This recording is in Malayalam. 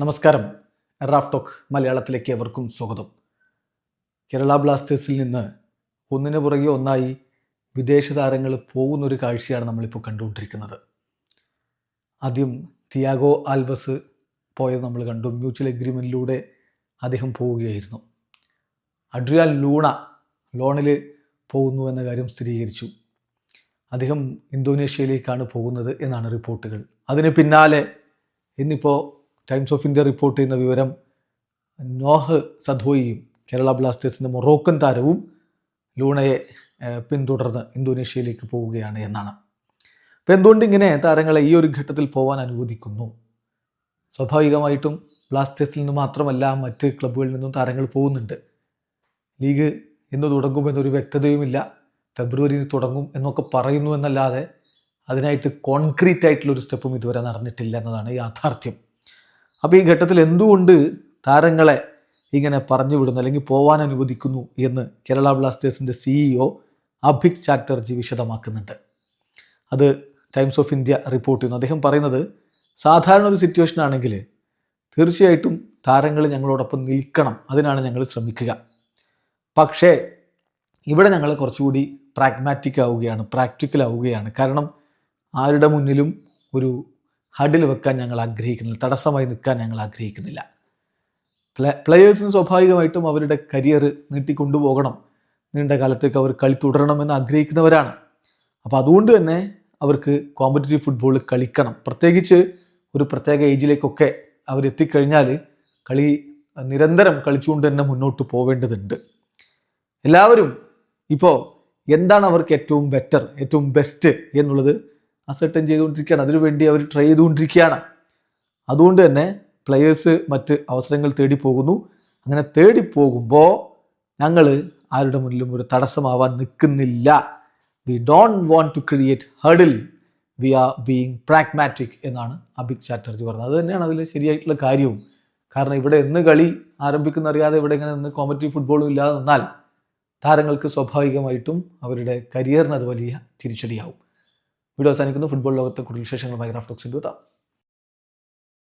നമസ്കാരം. റാഫ് ടോക്ക് മലയാളത്തിലേക്ക് എവർക്കും സ്വാഗതം. കേരള ബ്ലാസ്റ്റേഴ്സിൽ നിന്ന് ഒന്നിനു പുറകെ ഒന്നായി വിദേശ താരങ്ങൾ പോകുന്നൊരു കാഴ്ചയാണ് നമ്മളിപ്പോൾ കണ്ടുകൊണ്ടിരിക്കുന്നത്. ആദ്യം തിയാഗോ ആൽബസ് പോയത് നമ്മൾ കണ്ടു. മ്യൂച്വൽ എഗ്രിമെന്റിലൂടെ അദ്ദേഹം പോവുകയായിരുന്നു. അഡ്രിയാൻ ലൂണ ലോണിൽ പോകുന്നു എന്ന കാര്യം സ്ഥിരീകരിച്ചു. അദ്ദേഹം ഇന്തോനേഷ്യയിലേക്കാണ് പോകുന്നത് എന്നാണ് റിപ്പോർട്ടുകൾ. അതിന് പിന്നാലെ ഇന്നിപ്പോൾ ടൈംസ് ഓഫ് ഇന്ത്യ റിപ്പോർട്ട് ചെയ്യുന്ന വിവരം നോഹ് സധോയിയും കേരള ബ്ലാസ്റ്റേഴ്സിന്റെ മൊറോക്കൻ താരവും ലൂണയെ പിന്തുടർന്ന് ഇന്തോനേഷ്യയിലേക്ക് പോവുകയാണ് എന്നാണ്. അപ്പോൾ എന്തുകൊണ്ട് ഇങ്ങനെ താരങ്ങളെ ഈ ഒരു ഘട്ടത്തിൽ പോകാൻ അനുവദിക്കുന്നു? സ്വാഭാവികമായിട്ടും ബ്ലാസ്റ്റേഴ്സിൽ നിന്ന് മാത്രമല്ല മറ്റ് ക്ലബ്ബുകളിൽ നിന്നും താരങ്ങൾ പോകുന്നുണ്ട്. ലീഗ് എന്ന് തുടങ്ങുമെന്നൊരു വ്യക്തതയുമില്ല. ഫെബ്രുവരിയിൽ തുടങ്ങും എന്നൊക്കെ പറയുന്നു എന്നല്ലാതെ അതിനായിട്ട് കോൺക്രീറ്റ് ആയിട്ടുള്ള ഒരു സ്റ്റെപ്പും ഇതുവരെ നടന്നിട്ടില്ല എന്നതാണ് യാഥാർത്ഥ്യം. അപ്പോൾ ഈ ഘട്ടത്തിൽ എന്തുകൊണ്ട് താരങ്ങളെ ഇങ്ങനെ പറഞ്ഞു വിടുന്നു അല്ലെങ്കിൽ പോവാൻ അനുവദിക്കുന്നു എന്ന് കേരള ബ്ലാസ്റ്റേഴ്സിന്റെ സിഇഒ അഭിക് ചാറ്റർജി വിശദമാക്കുന്നുണ്ട്. അത് ടൈംസ് ഓഫ് ഇന്ത്യ റിപ്പോർട്ട് ചെയ്യുന്നു. അദ്ദേഹം പറയുന്നത് സാധാരണ ഒരു സിറ്റുവേഷൻ ആണെങ്കിൽ തീർച്ചയായിട്ടും താരങ്ങൾ ഞങ്ങളോടൊപ്പം നിൽക്കണം അതിനാണ് ഞങ്ങൾ ശ്രമിക്കുക. പക്ഷേ ഇവിടെ ഞങ്ങൾ കുറച്ചുകൂടി പ്രാഗ്മാറ്റിക് ആവുകയാണ് പ്രാക്ടിക്കൽ ആവുകയാണ്. കാരണം ആരുടെ മുന്നിലും ഒരു ഹഡിൽ വെക്കാൻ ഞങ്ങൾ ആഗ്രഹിക്കുന്നില്ല. തടസ്സമായി നിൽക്കാൻ ഞങ്ങൾ ആഗ്രഹിക്കുന്നില്ല. പ്ലേ പ്ലെയേഴ്സിന് സ്വാഭാവികമായിട്ടും അവരുടെ കരിയർ നീട്ടിക്കൊണ്ടുപോകണം. നീണ്ട കാലത്തേക്ക് അവർ കളി തുടരണമെന്ന് ആഗ്രഹിക്കുന്നവരാണ്. അപ്പോൾ അതുകൊണ്ട് തന്നെ അവർക്ക് കോമ്പറ്റേറ്റീവ് ഫുട്ബോൾ കളിക്കണം. പ്രത്യേകിച്ച് ഒരു പ്രത്യേക ഏജിലേക്കൊക്കെ അവരെത്തിക്കഴിഞ്ഞാൽ കളി നിരന്തരം കളിച്ചുകൊണ്ട് തന്നെ മുന്നോട്ട് പോവേണ്ടതുണ്ട്. എല്ലാവരും ഇപ്പോൾ എന്താണ് അവർക്ക് ഏറ്റവും ബെറ്റർ ഏറ്റവും ബെസ്റ്റ് എന്നുള്ളത് അസർട്ടൻ ചെയ്തുകൊണ്ടിരിക്കുകയാണ്. അതിനുവേണ്ടി അവർ ട്രൈ ചെയ്തുകൊണ്ടിരിക്കുകയാണ്. അതുകൊണ്ട് തന്നെ പ്ലെയേഴ്സ് മറ്റ് അവസരങ്ങൾ തേടി പോകുന്നു. അങ്ങനെ തേടി പോകുമ്പോൾ ഞങ്ങൾ ആരുടെ മുന്നിലും ഒരു തടസ്സമാവാൻ നിൽക്കുന്നില്ല. We don't want to create huddle we are being pragmatic എന്നാണ് അഭിക് ചാറ്റർജി പറഞ്ഞത്. അത് തന്നെയാണ് അതിൽ ശരിയായിട്ടുള്ള കാര്യവും. കാരണം ഇവിടെ എന്ന് കളി ആരംഭിക്കുന്ന അറിയാതെ ഇവിടെ ഇങ്ങനെ നിന്ന് കോമ്പറ്റീവ് ഫുട്ബോളും ഇല്ലാതെ നിന്നാൽ താരങ്ങൾക്ക് സ്വാഭാവികമായിട്ടും അവരുടെ കരിയറിന് അത് വലിയ തിരിച്ചടിയാവും. വീഡിയോ അവസാനിക്കുന്നു. ഫുട്ബോൾ ലോകത്തെ കൂടുതൽ വിശേഷങ്ങളുമായി റാഫ്റ്റോക്സിന്റെ എത്താം